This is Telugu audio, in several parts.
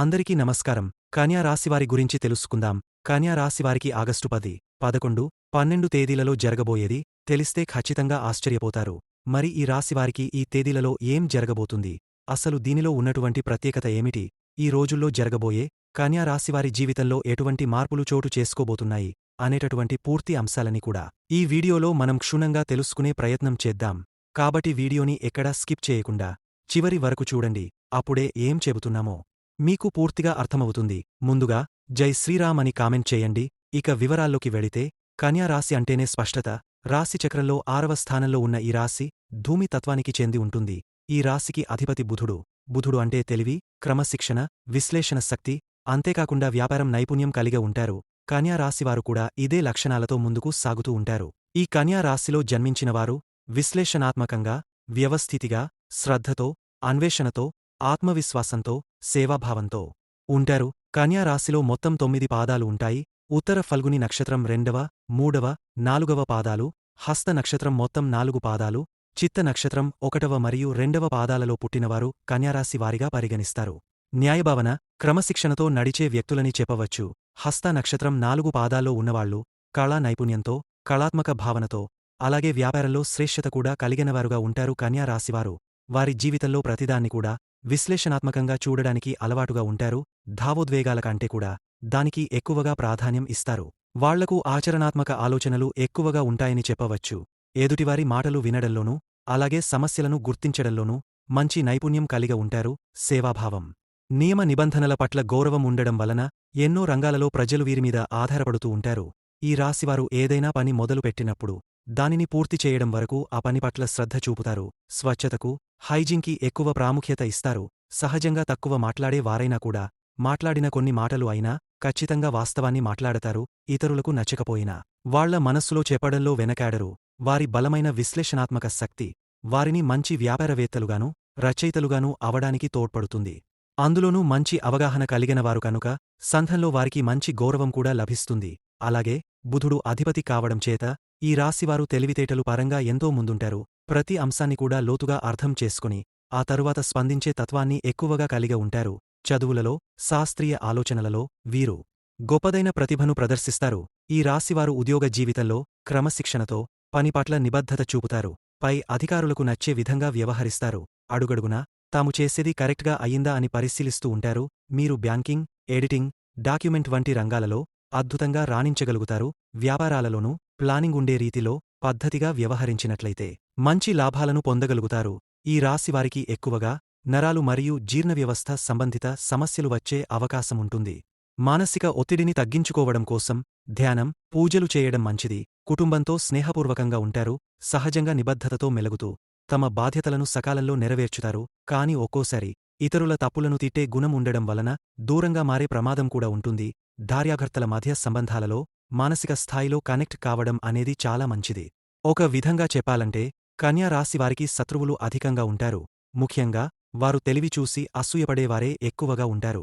అందరికీ నమస్కారం. కన్యా రాశివారి గురించి తెలుసుకుందాం. కన్యా రాశివారికి ఆగస్టు పది పదకొండు పన్నెండు తేదీలలో జరగబోయేది తెలిస్తే ఖచ్చితంగా ఆశ్చర్యపోతారు. మరి ఈ రాశివారికి ఈ తేదీలలో ఏం జరగబోతుంది? అసలు దీనిలో ఉన్నటువంటి ప్రత్యేకత ఏమిటి? ఈ రోజుల్లో జరగబోయే కన్యా రాశివారి జీవితంలో ఎటువంటి మార్పులు చోటు చేసుకోబోతున్నాయి అనేటటువంటి పూర్తి అంశాలని కూడా ఈ వీడియోలో మనం క్షుణ్ణంగా తెలుసుకునే ప్రయత్నం చేద్దాం. కాబట్టి వీడియోని ఎక్కడా స్కిప్ చేయకుండా చివరి వరకు చూడండి. అప్పుడే ఏం చెబుతున్నామో మీకు పూర్తిగా అర్థమవుతుంది. ముందుగా జై శ్రీరామ్ అని కామెంట్ చేయండి. ఇక వివరాల్లోకి వెళితే కన్యా రాశి అంటేనే స్పష్టత. రాశి చక్రంలో ఆరవ స్థానంలో ఉన్న ఈ రాశి ధూమి తత్వానికి చెంది ఉంటుంది. ఈ రాశికి అధిపతి బుధుడు. బుధుడు అంటే తెలివి క్రమశిక్షణ విశ్లేషణ శక్తి అంతేకాకుండా వ్యాపారం నైపుణ్యం కలిగి ఉంటారు. కన్యా రాశివారు కూడా ఇదే లక్షణాలతో ముందుకు సాగుతూ ఉంటారు. ఈ కన్యా రాశిలో జన్మించినవారు విశ్లేషణాత్మకంగా వ్యవస్థితిగా శ్రద్ధతో అన్వేషణతో ఆత్మవిశ్వాసంతో సేవాభావంతో ఉంటారు. కన్యారాశిలో మొత్తం తొమ్మిది పాదాలు ఉంటాయి. ఉత్తర ఫల్గుని నక్షత్రం రెండవ మూడవ నాలుగవ పాదాలు హస్త నక్షత్రం మొత్తం నాలుగు పాదాలు చిత్త నక్షత్రం ఒకటవ మరియు రెండవ పాదాలలో పుట్టినవారు కన్యారాశి వారిగా పరిగణిస్తారు. న్యాయభావన క్రమశిక్షణతో నడిచే వ్యక్తులని చెప్పవచ్చు. హస్త నక్షత్రం నాలుగు పాదాల్లో ఉన్నవాళ్ళు కళా నైపుణ్యంతో కళాత్మక భావనతో అలాగే వ్యాపారంలో శ్రేష్ఠత కూడా కలిగినవారుగా ఉంటారు కన్యా రాశివారు. వారి జీవితంలో ప్రతిదాన్ని కూడా విశ్లేషణాత్మకంగా చూడడానికి అలవాటుగా ఉంటారు భావోద్వేగాల కంటే కూడా. దానికి ఎక్కువగా ప్రాధాన్యం ఇస్తారు. వాళ్ళకు ఆచరణాత్మక ఆలోచనలు ఎక్కువగా ఉంటాయని చెప్పవచ్చు. ఎదుటివారి మాటలు వినడంలోనూ అలాగే సమస్యలను గుర్తించడంలోనూ మంచి నైపుణ్యం కలిగ ఉంటారు సేవాభావం. నియమ నిబంధనల పట్ల గౌరవం ఉండడం వలన ఎన్నో రంగాలలో ప్రజలు వీరిమీద ఆధారపడుతూ ఉంటారు. ఈ రాశివారు ఏదైనా పని మొదలుపెట్టినప్పుడు దానిని పూర్తి చేయడం వరకు ఆ పని పట్ల శ్రద్ధ చూపుతారు. స్వచ్ఛతకు హైజీన్కి ఎక్కువ ప్రాముఖ్యత ఇస్తారు. సహజంగా తక్కువ మాట్లాడే వారైనా కూడా మాట్లాడిన కొన్ని మాటలు అయినా ఖచ్చితంగా వాస్తవాన్ని మాట్లాడతారు ఇతరులకు నచ్చకపోయినా. వాళ్ళ మనస్సులో చెప్పడంలో వెనకాడరు. వారి బలమైన విశ్లేషణాత్మక శక్తి వారిని మంచి వ్యాపారవేత్తలుగానూ రచయితలుగానూ అవడానికి తోడ్పడుతుంది. అందులోనూ మంచి అవగాహన కలిగినవారు కనుక సంఘంలో వారికి మంచి గౌరవం కూడా లభిస్తుంది. అలాగే బుధుడు అధిపతి కావడం చేత ఈ రాశివారు తెలివితేటలు పరంగా ఎంతో ముందుంటారు. ప్రతి అంశాన్ని కూడా లోతుగా అర్థం చేసుకుని ఆ తరువాత స్పందించే తత్వాన్ని ఎక్కువగా కలిగి ఉంటారు. చదువులలో శాస్త్రీయ ఆలోచనలలో వీరు గొప్పదైన ప్రతిభను ప్రదర్శిస్తారు. ఈ రాశివారు ఉద్యోగ జీవితంలో క్రమశిక్షణతో పనిపట్ల నిబద్ధత చూపుతారు. పై అధికారులకు నచ్చే విధంగా వ్యవహరిస్తారు. అడుగడుగునా తాము చేసేది కరెక్ట్గా అయ్యిందా అని పరిశీలిస్తూ ఉంటారు. మీరు బ్యాంకింగ్ ఎడిటింగ్ డాక్యుమెంట్ వంటి రంగాలలో అద్భుతంగా రాణించగలుగుతారు. వ్యాపారాలలోనూ ప్లానింగ్ ఉండే రీతిలో పద్ధతిగా వ్యవహరించినట్లయితే. మంచి లాభాలను పొందగలుగుతారు. ఈ రాశివారికి ఎక్కువగా నరాలు మరియు జీర్ణవ్యవస్థ సంబంధిత సమస్యలు వచ్చే అవకాశముంటుంది. మానసిక ఒత్తిడిని తగ్గించుకోవడం కోసం ధ్యానం పూజలు చేయడం మంచిది. కుటుంబంతో స్నేహపూర్వకంగా ఉంటారు సహజంగా నిబద్ధతతో మెలుగుతూ తమ బాధ్యతలను సకాలంలో నెరవేర్చుతారు కాని ఒక్కోసారి ఇతరుల తప్పులను తిట్టే గుణం ఉండడం వలన దూరంగా మారే ప్రమాదం కూడా ఉంటుంది. భార్యాభర్తల మధ్య సంబంధాలలో మానసిక స్థాయిలో కనెక్ట్ కావడం అనేది చాలా మంచిది. ఒక విధంగా చెప్పాలంటే కన్యారాశివారికి శత్రువులు అధికంగా ఉంటారు. ముఖ్యంగా వారు తెలివి చూసి అసూయపడేవారే ఎక్కువగా ఉంటారు.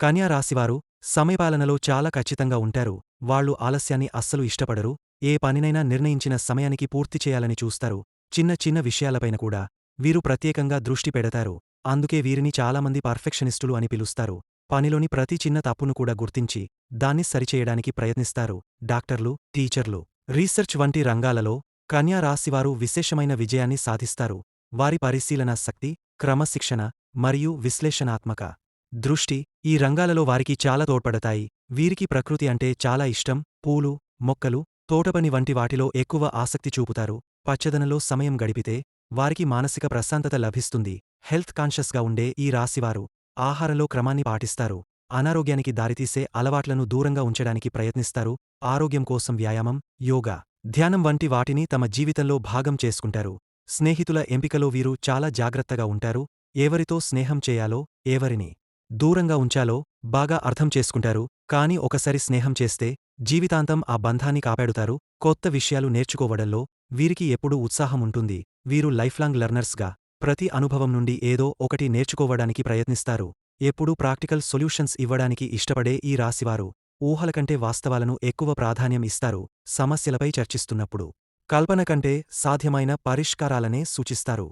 కన్యారాశివారు సమయపాలనలో చాలా ఖచ్చితంగా ఉంటారు. వాళ్ళు ఆలస్యాన్ని అస్సలు ఇష్టపడరు. ఏ పనినైనా నిర్ణయించిన సమయానికి పూర్తి చేయాలని చూస్తారు. చిన్న చిన్న విషయాలపైన కూడా వీరు ప్రత్యేకంగా దృష్టి పెడతారు. అందుకే వీరిని చాలామంది పర్ఫెక్షనిస్టులు అని పిలుస్తారు. పనిలోని ప్రతి చిన్న తప్పును కూడా గుర్తించి దాన్ని సరిచేయడానికి ప్రయత్నిస్తారు. డాక్టర్లు టీచర్లు రీసెర్చ్ వంటి రంగాలలో కన్యా రాశివారు విశేషమైన విజయాన్ని సాధిస్తారు. వారి పరిశీలన శక్తి క్రమశిక్షణ మరియు విశ్లేషణాత్మక దృష్టి ఈ రంగాలలో వారికి చాలా తోడ్పడతాయి. వీరికి ప్రకృతి అంటే చాలా ఇష్టం. పూలు మొక్కలు తోటపని వంటి వాటిలో ఎక్కువ ఆసక్తి చూపుతారు. పచ్చదనలో సమయం గడిపితే వారికి మానసిక ప్రశాంతత లభిస్తుంది. హెల్త్ కాన్షియస్గా ఉండే ఈ రాశివారు ఆహారంలో క్రమాన్ని పాటిస్తారు. అనారోగ్యానికి దారితీసే అలవాట్లను దూరంగా ఉంచడానికి ప్రయత్నిస్తారు. ఆరోగ్యం కోసం వ్యాయామం యోగా ధ్యానం వంటి వాటిని తమ జీవితంలో భాగం చేసుకుంటారు. స్నేహితుల ఎంపికలో వీరు చాలా జాగ్రత్తగా ఉంటారు. ఎవరితో స్నేహం చేయాలో ఎవరిని దూరంగా ఉంచాలో బాగా అర్థం చేసుకుంటారు. కాని ఒకసారి స్నేహం చేస్తే జీవితాంతం ఆ బంధాన్ని కాపాడుతారు. కొత్త విషయాలు నేర్చుకోవడంలో వీరికి ఎప్పుడూ ఉత్సాహముంటుంది వీరు లైఫ్లాంగ్ లెర్నర్స్గా ప్రతి అనుభవం నుండి ఏదో ఒకటి నేర్చుకోవడానికి ప్రయత్నిస్తారు. ఎప్పుడూ ప్రాక్టికల్ సొల్యూషన్స్ ఇవ్వడానికి ఇష్టపడే ఈ రాశివారు. ఊహల కంటే వాస్తవాలను ఎక్కువ ప్రాధాన్యం ఇస్తారు సమస్యలపై చర్చిస్తున్నప్పుడు. కల్పన కంటే సాధ్యమైన పరిష్కారాలనే సూచిస్తారు.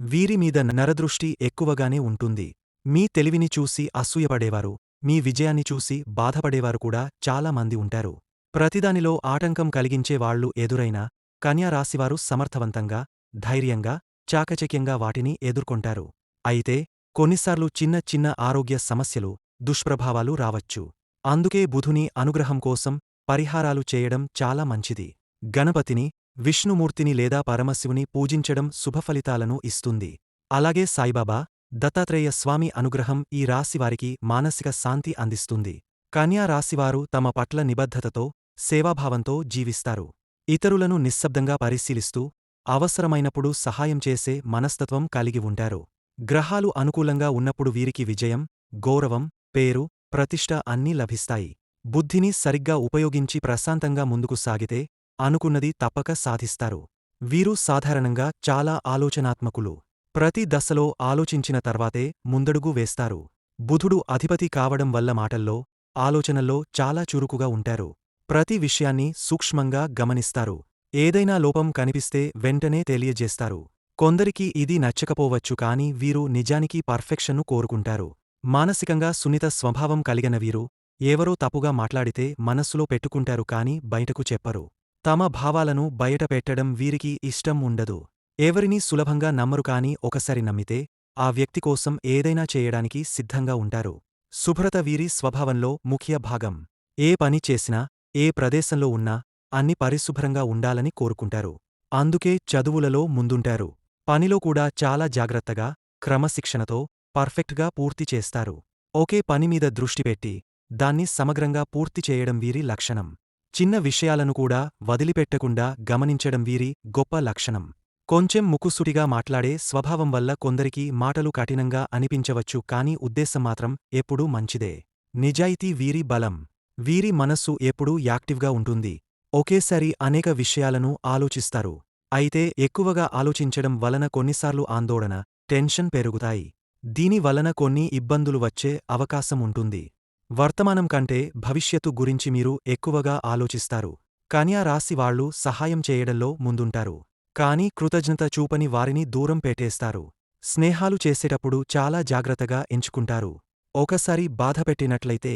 వీరి మీద నరదృష్టి ఎక్కువగానే ఉంటుంది. మీ తెలివిని చూసి అసూయపడేవారు మీ విజయాన్ని చూసి బాధపడేవారు కూడా చాలా మంది ఉంటారు. ప్రతిదానిలో ఆటంకం కలిగించే వాళ్ళు ఎదురైనా కన్యారాశివారు సమర్థవంతంగా ధైర్యంగా చాకచక్యంగా వాటిని ఎదుర్కొంటారు. అయితే కొన్నిసార్లు చిన్న చిన్న ఆరోగ్య సమస్యలు దుష్ప్రభావాలు రావచ్చు. అందుకే బుధుని అనుగ్రహం కోసం పరిహారాలు చేయడం చాలా మంచిది. గణపతిని విష్ణుమూర్తిని లేదా పరమశివుని పూజించడం శుభఫలితాలను ఇస్తుంది. అలాగే సాయిబాబా దత్తాత్రేయ స్వామి అనుగ్రహం ఈ రాశివారికి మానసిక శాంతి అందిస్తుంది. కన్యా రాశివారు తమ పట్ల నిబద్ధతతో సేవాభావంతో జీవిస్తారు. ఇతరులను నిశ్శబ్దంగా పరిశీలిస్తూ అవసరమైనప్పుడు సహాయం చేసే మనస్తత్వం కలిగి ఉంటారు. గ్రహాలు అనుకూలంగా ఉన్నప్పుడు వీరికి విజయం గౌరవం పేరు ప్రతిష్ట అన్నీ లభిస్తాయి. బుద్ధిని సరిగ్గా ఉపయోగించి ప్రశాంతంగా ముందుకు సాగితే అనుకున్నది తప్పక సాధిస్తారు. వీరు సాధారణంగా చాలా ఆలోచనాత్మకులు. ప్రతి దశలో ఆలోచించిన తర్వాతే ముందడుగు వేస్తారు. బుధుడు అధిపతి కావడం వల్ల మాటల్లో ఆలోచనల్లో చాలా చురుకుగా ఉంటారు. ప్రతి విషయాన్ని సూక్ష్మంగా గమనిస్తారు. ఏదైనా లోపం కనిపిస్తే వెంటనే తెలియజేస్తారు. కొందరికి ఇది నచ్చకపోవచ్చు కాని వీరు నిజానికి పర్ఫెక్షన్ను కోరుకుంటారు. మానసికంగా సున్నిత స్వభావం కలిగిన వీరు ఎవరో తప్పుగా మాట్లాడితే మనస్సులో పెట్టుకుంటారు కాని బయటకు చెప్పరు. తమ భావాలను బయట పెట్టడం వీరికి ఇష్టం ఉండదు. ఎవరినీ సులభంగా నమ్మరు కాని ఒకసారి నమ్మితే ఆ వ్యక్తి కోసం ఏదైనా చేయడానికి సిద్ధంగా ఉంటారు. శుభ్రత వీరి స్వభావంలో ముఖ్య భాగం. ఏ పని చేసినా ఏ ప్రదేశంలో ఉన్నా అన్ని పరిశుభ్రంగా ఉండాలని కోరుకుంటారు. అందుకే చదువులలో ముందుంటారు. పనిలో కూడా చాలా జాగ్రత్తగా క్రమశిక్షణతో పర్ఫెక్ట్గా పూర్తి చేస్తారు. ఒకే పనిమీద దృష్టి పెట్టి దాన్ని సమగ్రంగా పూర్తి చేయడం వీరి లక్షణం. చిన్న విషయాలను కూడా వదిలిపెట్టకుండా గమనించడం వీరి గొప్ప లక్షణం. కొంచెం ముక్కుసూటిగా మాట్లాడే స్వభావం వల్ల కొందరికి మాటలు కఠినంగా అనిపించవచ్చు కాని ఉద్దేశం మాత్రం ఎప్పుడూ మంచిదే. నిజాయితీ వీరి బలం. వీరి మనస్సు ఎప్పుడూ యాక్టివ్గా ఉంటుంది. ఒకేసారి అనేక విషయాలను ఆలోచిస్తారు. అయితే ఎక్కువగా ఆలోచించడం వలన కొన్నిసార్లు ఆందోళన టెన్షన్ పెరుగుతాయి. దీని వలన కొన్ని ఇబ్బందులు వచ్చే అవకాశం ఉంటుంది వర్తమానం కంటే భవిష్యత్తు గురించి మీరు ఎక్కువగా ఆలోచిస్తారు. కన్యా రాశి వాళ్ళు సహాయం చేయడంలో ముందుంటారు. కాని కృతజ్ఞత చూపని వారిని దూరం పెట్టేస్తారు. స్నేహాలు చేసేటప్పుడు చాలా జాగ్రత్తగా ఎంచుకుంటారు. ఒకసారి బాధపెట్టినట్లయితే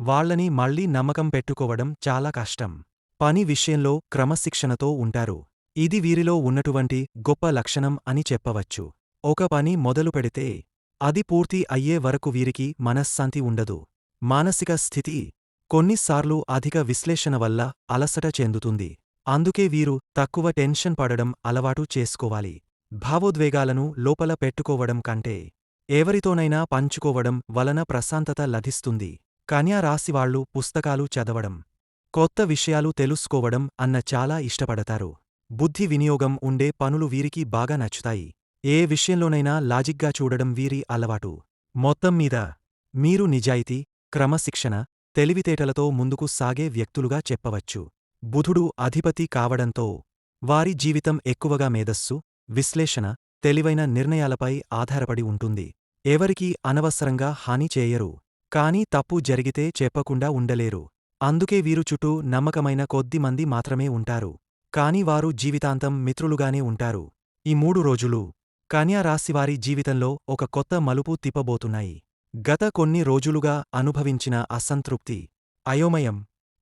వాళ్ళని మళ్ళీ నమ్మకం పెట్టుకోవడం చాలా కష్టం. పని విషయంలో క్రమశిక్షణతో ఉంటారు. ఇది వీరిలో ఉన్నటువంటి గొప్ప లక్షణం అని చెప్పవచ్చు. ఒక పని మొదలు పెడితే అది పూర్తి అయ్యే వరకు వీరికి మనశ్శాంతి ఉండదు. మానసిక స్థితి కొన్నిసార్లు అధిక విశ్లేషణ వల్ల అలసట చెందుతుంది. అందుకే వీరు తక్కువ టెన్షన్ పడడం అలవాటు చేసుకోవాలి. భావోద్వేగాలను లోపల పెట్టుకోవడం కంటే ఎవరితోనైనా పంచుకోవడం వలన ప్రశాంతత లభిస్తుంది. కన్యా రాశివాళ్ళు పుస్తకాలు చదవడం కొత్త విషయాలు తెలుసుకోవడం అన్న చాలా ఇష్టపడతారు. బుద్ధి వినియోగం ఉండే పనులు వీరికి బాగా నచ్చుతాయి. ఏ విషయంలోనైనా లాజిగ్గా చూడడం వీరి అలవాటు. మొత్తం మీద మీరు నిజాయితీ క్రమశిక్షణ తెలివితేటలతో ముందుకు సాగే వ్యక్తులుగా చెప్పవచ్చు. బుధుడు అధిపతి కావడంతో వారి జీవితం ఎక్కువగా మేధస్సు విశ్లేషణ తెలివైన నిర్ణయాలపై ఆధారపడి ఉంటుంది. ఎవరికీ అనవసరంగా హాని చేయరు కాని తప్పు జరిగితే చెప్పకుండా ఉండలేరు. అందుకే వీరు చుట్టూ నమ్మకమైన కొద్దిమంది మాత్రమే ఉంటారు కాని వారు జీవితాంతం మిత్రులుగానే ఉంటారు. ఈ మూడు రోజులు రాశివారి జీవితంలో ఒక కొత్త మలుపు తిప్పబోతున్నాయి. గత కొన్ని రోజులుగా అనుభవించిన అసంతృప్తి అయోమయం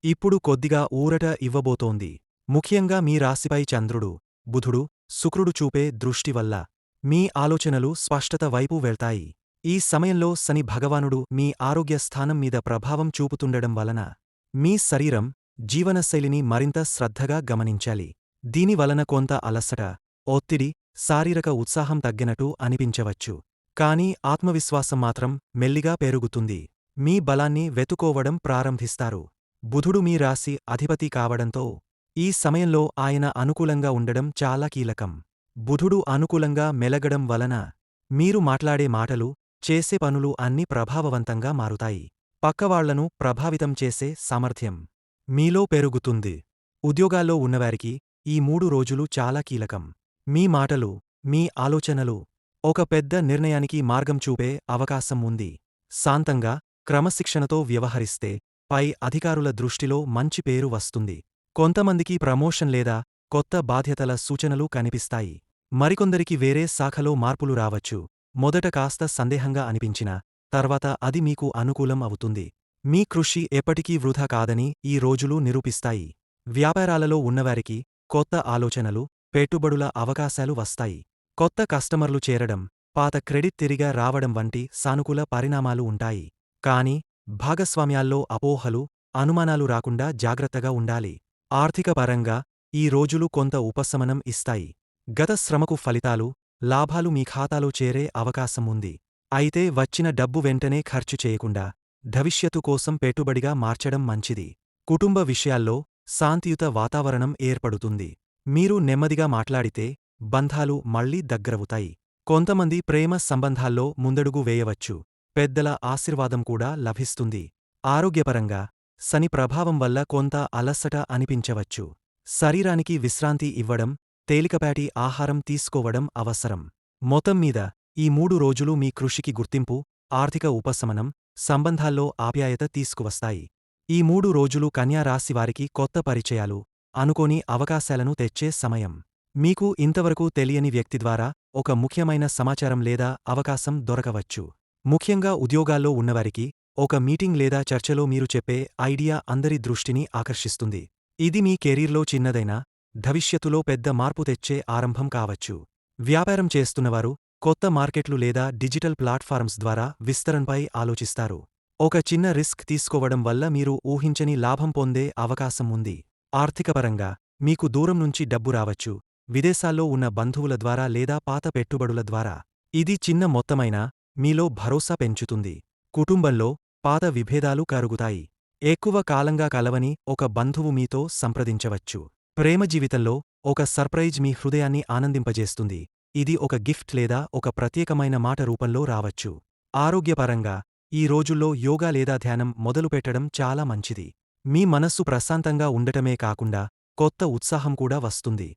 ఇప్పుడు కొద్దిగా ఊరట ఇవ్వబోతోంది. ముఖ్యంగా మీ రాశిపై చంద్రుడు బుధుడు శుక్రుడు చూపే దృష్టి వల్ల మీ ఆలోచనలు స్పష్టత వైపు వెళ్తాయి. ఈ సమయంలో శని భగవానుడు మీ ఆరోగ్య స్థానం మీద ప్రభావం చూపుతుండడం వలన మీ శరీరం జీవనశైలిని మరింత శ్రద్ధగా గమనించాలి. దీని వలన కొంత అలసట ఒత్తిడి శారీరక ఉత్సాహం తగ్గినట్టు అనిపించవచ్చు. కానీ ఆత్మవిశ్వాసం మాత్రం మెల్లిగా పెరుగుతుంది. మీ బలాన్ని వెతుకోవడం ప్రారంభిస్తారు. బుధుడు మీ రాశి అధిపతి కావడంతో ఈ సమయంలో ఆయన అనుకూలంగా ఉండడం చాలా కీలకం. బుధుడు అనుకూలంగా మెలగడం వలన మీరు మాట్లాడే మాటలు చేసే పనులు అన్ని ప్రభావవంతంగా మారుతాయి. పక్కవాళ్ళను ప్రభావితం చేసే సామర్థ్యం మీలో పెరుగుతుంది. ఉద్యోగాల్లో ఉన్నవారికి ఈ మూడు రోజులు చాలా కీలకం. మీ మాటలు మీ ఆలోచనలు ఒక పెద్ద నిర్ణయానికి మార్గం చూపే అవకాశం ఉంది. శాంతంగా క్రమశిక్షణతో వ్యవహరిస్తే పై అధికారుల దృష్టిలో మంచి పేరు వస్తుంది. కొంతమందికి ప్రమోషన్ లేదా కొత్త బాధ్యతల సూచనలు కనిపిస్తాయి. మరికొందరికి వేరే శాఖలో మార్పులు రావచ్చు. మొదట కాస్త సందేహంగా అనిపించినా తర్వాత అది మీకు అనుకూలం అవుతుంది. మీ కృషి ఎప్పటికీ వృధా కాదని ఈ రోజులు నిరూపిస్తాయి. వ్యాపారాలలో ఉన్నవారికి కొత్త ఆలోచనలు పెట్టుబడుల అవకాశాలు వస్తాయి. కొత్త కస్టమర్లు చేరడం పాత క్రెడిట్ తిరిగా రావడం వంటి సానుకూల పరిణామాలు ఉంటాయి. కాని భాగస్వామ్యాల్లో అపోహలు అనుమానాలు రాకుండా జాగ్రత్తగా ఉండాలి. ఆర్థికపరంగా ఈ రోజులు కొంత ఉపశమనం ఇస్తాయి. గత శ్రమకు ఫలితాలు లాభాలు మీ ఖాతాలో చేరే అవకాశం ఉంది. అయితే వచ్చిన డబ్బు వెంటనే ఖర్చు చేయకుండా భవిష్యత్తు కోసం పెట్టుబడిగా మార్చడం మంచిది. కుటుంబ విషయాల్లో శాంతియుత వాతావరణం ఏర్పడుతుంది. మీరు నెమ్మదిగా మాట్లాడితే బంధాలు మళ్ళీ దగ్గరవుతాయి. కొంతమంది ప్రేమ సంబంధాల్లో ముందడుగు వేయవచ్చు. పెద్దల ఆశీర్వాదం కూడా లభిస్తుంది. ఆరోగ్యపరంగా శని ప్రభావం వల్ల కొంత అలసట అనిపించవచ్చు. శరీరానికి విశ్రాంతి ఇవ్వడం తేలికపాటి ఆహారం తీసుకోవడం అవసరం. మొత్తం మీద ఈ మూడు రోజులు మీ కృషికి గుర్తింపు ఆర్థిక ఉపశమనం సంబంధాల్లో ఆప్యాయత తీసుకువస్తాయి. ఈ మూడు రోజులు కన్యారాశివారికి కొత్త పరిచయాలు అనుకోని అవకాశాలను తెచ్చే సమయం. మీకు ఇంతవరకు తెలియని వ్యక్తి ద్వారా ఒక ముఖ్యమైన సమాచారం లేదా అవకాశం దొరకవచ్చు. ముఖ్యంగా ఉద్యోగాల్లో ఉన్నవారికి ఒక మీటింగ్ లేదా చర్చలో మీరు చెప్పే ఐడియా అందరి దృష్టిని ఆకర్షిస్తుంది. ఇది మీ కెరీర్లో చిన్నదైనా భవిష్యత్తులో పెద్ద మార్పు తెచ్చే ఆరంభం కావచ్చు. వ్యాపారం చేస్తున్నవారు కొత్త మార్కెట్లు లేదా డిజిటల్ ప్లాట్ఫారమ్స్ ద్వారా విస్తరణపై ఆలోచిస్తారు. ఒక చిన్న రిస్క్ తీసుకోవడం వల్ల మీరు ఊహించని లాభం పొందే అవకాశం ఉంది. ఆర్థికపరంగా మీకు దూరం నుంచి డబ్బు రావచ్చు. విదేశాల్లో ఉన్న బంధువుల ద్వారా లేదా పాత పెట్టుబడుల ద్వారా. ఇది చిన్న మొత్తమైనా మీలో భరోసా పెంచుతుంది. కుటుంబంలో పాత విభేదాలు కరుగుతాయి. ఎక్కువ కాలంగా కలవని ఒక బంధువు మీతో సంప్రదించవచ్చు. ప్రేమ జీవితంలో ఒక సర్ప్రైజ్ మీ హృదయాన్ని ఆనందింపజేస్తుంది. ఇది ఒక గిఫ్ట్ లేదా ఒక ప్రత్యేకమైన మాట రూపంలో రావచ్చు. ఆరోగ్యపరంగా ఈ రోజుల్లో యోగా లేదా ధ్యానం మొదలుపెట్టడం చాలా మంచిది. మీ మనస్సు ప్రశాంతంగా ఉండటమే కాకుండా కొత్త ఉత్సాహం కూడా వస్తుంది.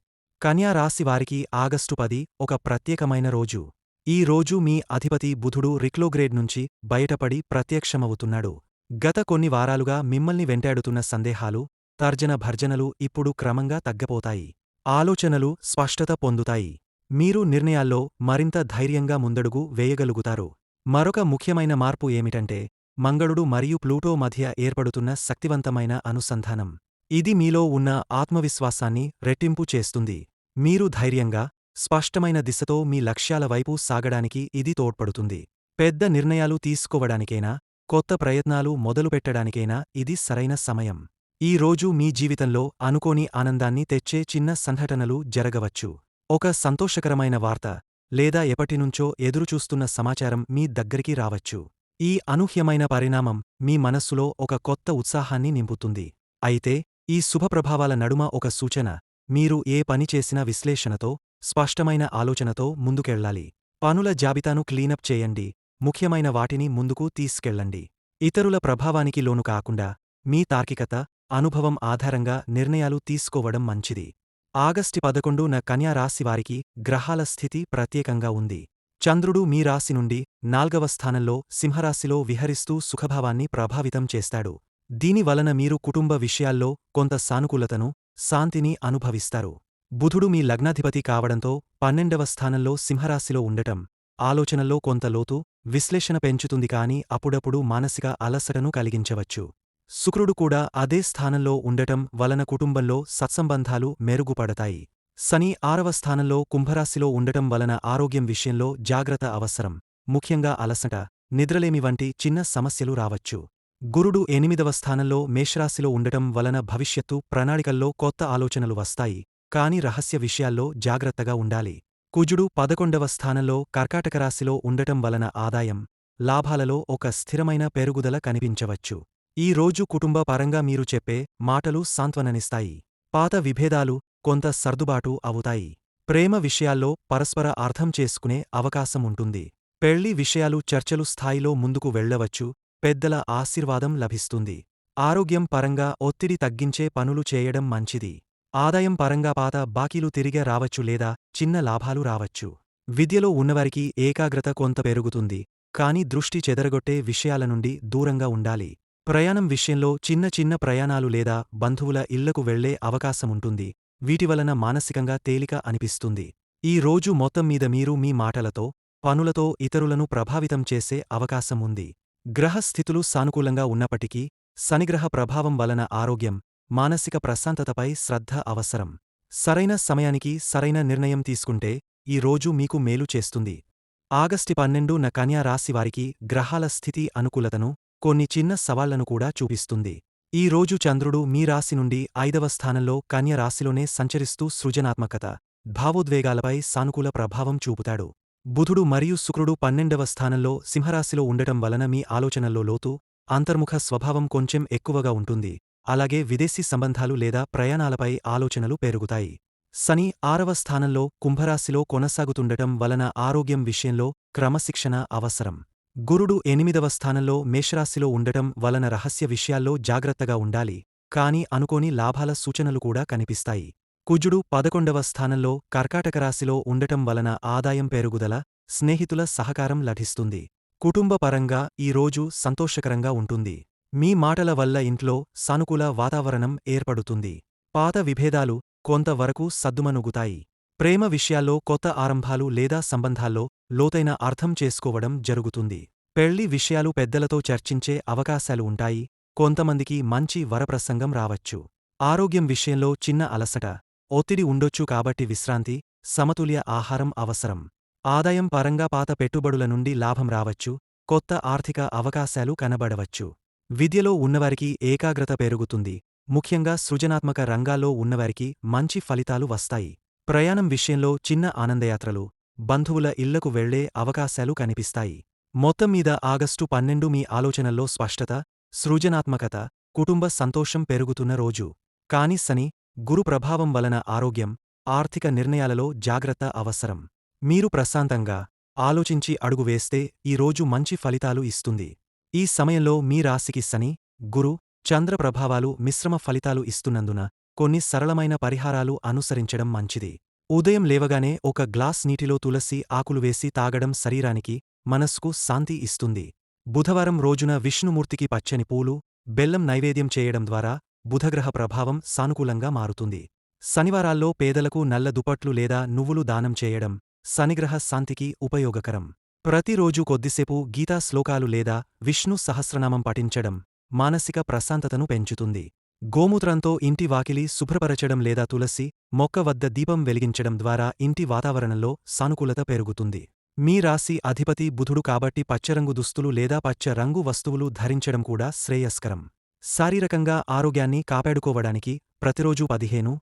కన్యా రాశి వారికి ఆగస్టు పది ఒక ప్రత్యేకమైన రోజు. ఈ రోజు మీ అధిపతి బుధుడు రిక్లోగ్రేడ్ నుంచి బయటపడి ప్రత్యక్షమవుతున్నాడు. గత కొన్ని వారాలుగా మిమ్మల్ని వెంటాడుతున్న సందేహాలు తర్జన భర్జనలు ఇప్పుడు క్రమంగా తగ్గపోతాయి. ఆలోచనలు స్పష్టత పొందుతాయి. మీరు నిర్ణయాల్లో మరింత ధైర్యంగా ముందడుగు వేయగలుగుతారు. మరొక ముఖ్యమైన మార్పు ఏమిటంటే మంగళుడు మరియు ప్లూటో మధ్య ఏర్పడుతున్న శక్తివంతమైన అనుసంధానం. ఇది మీలో ఉన్న ఆత్మవిశ్వాసాన్ని రెట్టింపు చేస్తుంది. మీరు ధైర్యంగా స్పష్టమైన దిశతో మీ లక్ష్యాల వైపు సాగడానికి ఇది తోడ్పడుతుంది. పెద్ద నిర్ణయాలు తీసుకోవడానికైనా కొత్త ప్రయత్నాలు మొదలుపెట్టడానికైనా ఇది సరైన సమయం. ఈ రోజు మీ జీవితంలో అనుకోని ఆనందాన్ని తెచ్చే చిన్న సంఘటనలు జరగవచ్చు. ఒక సంతోషకరమైన వార్త లేదా ఎప్పటినుంచో ఎదురుచూస్తున్న సమాచారం మీ దగ్గరికి రావచ్చు. ఈ అనూహ్యమైన పరిణామం మీ మనస్సులో ఒక కొత్త ఉత్సాహాన్ని నింపుతుంది. అయితే ఈ శుభప్రభావాల నడుమ ఒక సూచన. మీరు ఏ పని చేసినా విశ్లేషణతో స్పష్టమైన ఆలోచనతో ముందుకెళ్ళాలి పనుల జాబితాను క్లీనప్ చేయండి. ముఖ్యమైన వాటిని ముందుకు తీసుకెళ్ళండి ఇతరుల ప్రభావానికి లోను కాకుండా మీ తార్కికత అనుభవం ఆధారంగా నిర్ణయాలు తీసుకోవడం మంచిది. ఆగస్టి పదకొండున కన్యా రాశివారికి గ్రహాల స్థితి ప్రత్యేకంగా ఉంది. చంద్రుడు మీ రాశి నుండి నాల్గవ స్థానంలో సింహరాశిలో విహరిస్తూ సుఖభావాన్ని ప్రభావితం చేస్తాడు. దీని వలన మీరు కుటుంబ విషయాల్లో కొంత సానుకూలతను శాంతిని అనుభవిస్తారు. బుధుడు మీ లగ్నాధిపతి కావడంతో పన్నెండవ స్థానంలో సింహరాశిలో ఉండటం ఆలోచనల్లో కొంత లోతు విశ్లేషణ పెంచుతుంది కాని అప్పుడప్పుడు మానసిక అలసటను కలిగించవచ్చు. శుక్రుడు కూడా అదే స్థానంలో ఉండటం వలన కుటుంబంలో సత్సంబంధాలు మెరుగుపడతాయి. శని ఆరవ స్థానంలో కుంభరాశిలో ఉండటం వలన ఆరోగ్యం విషయంలో జాగ్రత్త అవసరం. ముఖ్యంగా అలసట నిద్రలేమి వంటి చిన్న సమస్యలు రావచ్చు. గురుడు ఎనిమిదవ స్థానంలో మేషరాశిలో ఉండటం వలన భవిష్యత్తు ప్రణాళికల్లో కొత్త ఆలోచనలు వస్తాయి. కాని రహస్య విషయాల్లో జాగ్రత్తగా ఉండాలి. కుజుడు పదకొండవ స్థానంలో కర్కాటక రాశిలో ఉండటం వలన ఆదాయం లాభాలలో ఒక స్థిరమైన పెరుగుదల కనిపించవచ్చు. ఈ రోజు కుటుంబ పరంగా మీరు చెప్పే మాటలు సాంత్వననిస్తాయి. పాత విభేదాలు కొంత సర్దుబాటు అవుతాయి. ప్రేమ విషయాల్లో పరస్పర అర్థం చేసుకునే అవకాశం ఉంటుంది. పెళ్ళి విషయాలు చర్చలు స్థాయిలో ముందుకు వెళ్ళవచ్చు పెద్దల ఆశీర్వాదం లభిస్తుంది. ఆరోగ్యం పరంగా ఒత్తిడి తగ్గించే పనులు చేయడం మంచిది. ఆదాయం పరంగా పాత బాకీలు తిరిగే రావచ్చు లేదా చిన్న లాభాలు రావచ్చు. విద్యలో ఉన్నవారికి ఏకాగ్రత కొంత పెరుగుతుంది. కాని దృష్టి చెదరగొట్టే విషయాల నుండి దూరంగా ఉండాలి. ప్రయాణం విషయంలో చిన్న చిన్న ప్రయాణాలు లేదా బంధువుల ఇళ్ళకు వెళ్ళే అవకాశముంటుంది వీటివలన మానసికంగా తేలిక అనిపిస్తుంది. ఈ రోజు మొత్తం మీద మీరు మీ మాటలతో పనులతో ఇతరులను ప్రభావితం చేసే అవకాశం ఉంది. గ్రహస్థితులు సానుకూలంగా ఉన్నప్పటికీ శనిగ్రహ ప్రభావం వలన ఆరోగ్యం మానసిక ప్రశాంతతపై శ్రద్ధ అవసరం. సరైన సమయానికి సరైన నిర్ణయం తీసుకుంటే ఈ రోజు మీకు మేలు చేస్తుంది. ఆగస్టు పన్నెండు న కన్యా రాశివారికి గ్రహాల స్థితి అనుకూలతను కొన్ని చిన్న సవాళ్ళను కూడా చూపిస్తుంది. ఈ రోజు చంద్రుడు మీ రాశి నుండి ఐదవ స్థానంలో కన్య రాశిలోనే సంచరిస్తూ సృజనాత్మకత భావోద్వేగాలపై సానుకూల ప్రభావం చూపుతాడు. బుధుడు మరియు శుక్రుడు పన్నెండవ స్థానంలో సింహరాశిలో ఉండటం వలన మీ ఆలోచనల్లో లోతు అంతర్ముఖ స్వభావం కొంచెం ఎక్కువగా ఉంటుంది. అలాగే విదేశీ సంబంధాలు లేదా ప్రయాణాలపై ఆలోచనలు పెరుగుతాయి. శని ఆరవ స్థానంలో కుంభరాశిలో కొనసాగుతుండటం వలన ఆరోగ్యం విషయంలో క్రమశిక్షణ అవసరం. గురుడు ఎనిమిదవ స్థానంలో మేషరాశిలో ఉండటం వలన రహస్య విషయాల్లో జాగ్రత్తగా ఉండాలి. కాని అనుకోని లాభాల సూచనలు కూడా కనిపిస్తాయి. కుజుడు పదకొండవ స్థానంలో కర్కాటక రాశిలో ఉండటం వలన ఆదాయం పెరుగుదల స్నేహితుల సహకారం లభిస్తుంది. కుటుంబపరంగా ఈ రోజు సంతోషకరంగా ఉంటుంది. మీ మాటల వల్ల ఇంట్లో సానుకూల వాతావరణం ఏర్పడుతుంది. పాత విభేదాలు కొంతవరకు సద్దుమనుగుతాయి ప్రేమ విషయాల్లో కొత్త ఆరంభాలు లేదా సంబంధాల్లో లోతైన అర్థం చేసుకోవడం జరుగుతుంది. పెళ్ళి విషయాలు పెద్దలతో చర్చించే అవకాశాలు ఉంటాయి. కొంతమందికి మంచి వరప్రసంగం రావచ్చు. ఆరోగ్యం విషయంలో చిన్న అలసట. ఒత్తిడి ఉండొచ్చు కాబట్టి విశ్రాంతి సమతుల్య ఆహారం అవసరం. ఆదాయం పరంగా పాత పెట్టుబడుల నుండి లాభం రావచ్చు. కొత్త ఆర్థిక అవకాశాలు కనబడవచ్చు. విద్యలో ఉన్నవారికి ఏకాగ్రత పెరుగుతుంది. ముఖ్యంగా సృజనాత్మక రంగాల్లో ఉన్నవారికి మంచి ఫలితాలు వస్తాయి. ప్రయాణం విషయంలో చిన్న ఆనందయాత్రలు బంధువుల ఇళ్ళకు వెళ్ళే అవకాశాలు కనిపిస్తాయి. మొత్తం మీద ఆగస్టు పన్నెండు మీ ఆలోచనల్లో స్పష్టత సృజనాత్మకత కుటుంబ సంతోషం పెరుగుతున్న రోజు. కాని శని గురు ప్రభావం వలన ఆరోగ్యం ఆర్థిక నిర్ణయాలలో జాగ్రత్త అవసరం. మీరు ప్రశాంతంగా ఆలోచించి అడుగు వేస్తే ఈ రోజు మంచి ఫలితాలు ఇస్తుంది. ఈ సమయంలో మీ రాశికి శని గురు చంద్ర ప్రభావాలు మిశ్రమ ఫలితాలు ఇస్తున్నందున కొన్ని సరళమైన పరిహారాలు అనుసరించడం మంచిది. ఉదయం లేవగానే ఒక గ్లాస్ నీటిలో తులసి ఆకులు వేసి తాగడం శరీరానికి మనస్కు శాంతి ఇస్తుంది. బుధవారం రోజున విష్ణుమూర్తికి పచ్చని పూలు బెల్లం నైవేద్యం చేయడం ద్వారా బుధగ్రహ ప్రభావం సానుకూలంగా మారుతుంది. శనివారాల్లో పేదలకు నల్ల దుపట్లు లేదా నువ్వులు దానం చేయడం శనిగ్రహ శాంతికి ఉపయోగకరం. ప్రతిరోజు కొద్దిసేపు గీతా శ్లోకాలు లేదా విష్ణు సహస్రనామం పఠించడం మానసిక ప్రశాంతతను పెంచుతుంది. గోమూత్రంతో ఇంటి వాకిలి శుభ్రపరచడం లేదా తులసి మొక్క వద్ద దీపం వెలిగించడం ద్వారా ఇంటి వాతావరణంలో సానుకూలత పెరుగుతుంది. మీ రాశి అధిపతి బుధుడు కాబట్టి పచ్చరంగు దుస్తులు లేదా పచ్చ రంగు వస్తువులు ధరించడం కూడా శ్రేయస్కరం. శారీరకంగా ఆరోగ్యాన్ని కాపాడుకోవడానికి ప్రతిరోజూ పదిహేను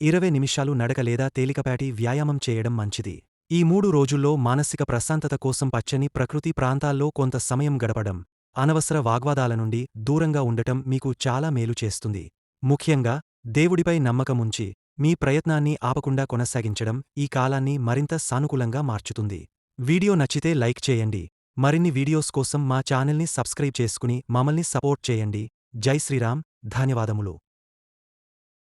ఇరవై నిమిషాలు నడక లేదా తేలికపాటి వ్యాయామం చేయడం మంచిది. ఈ మూడు రోజుల్లో మానసిక ప్రశాంతత కోసం పచ్చని ప్రకృతి ప్రాంతాల్లో కొంత సమయం గడపడం. అనవసర వాగ్వాదాల నుండి దూరంగా ఉండటం మీకు చాలా మేలు చేస్తుంది. ముఖ్యంగా దేవుడిపై నమ్మకముంచి మీ ప్రయత్నాన్ని ఆపకుండా కొనసాగించడం ఈ కాలాన్ని మరింత సానుకూలంగా మార్చుతుంది. వీడియో నచ్చితే లైక్ చేయండి. మరిన్ని వీడియోస్ కోసం మా ఛానల్ని సబ్స్క్రైబ్ చేసుకుని మమ్మల్ని సపోర్ట్ చేయండి. జై శ్రీరామ్. ధన్యవాదములు.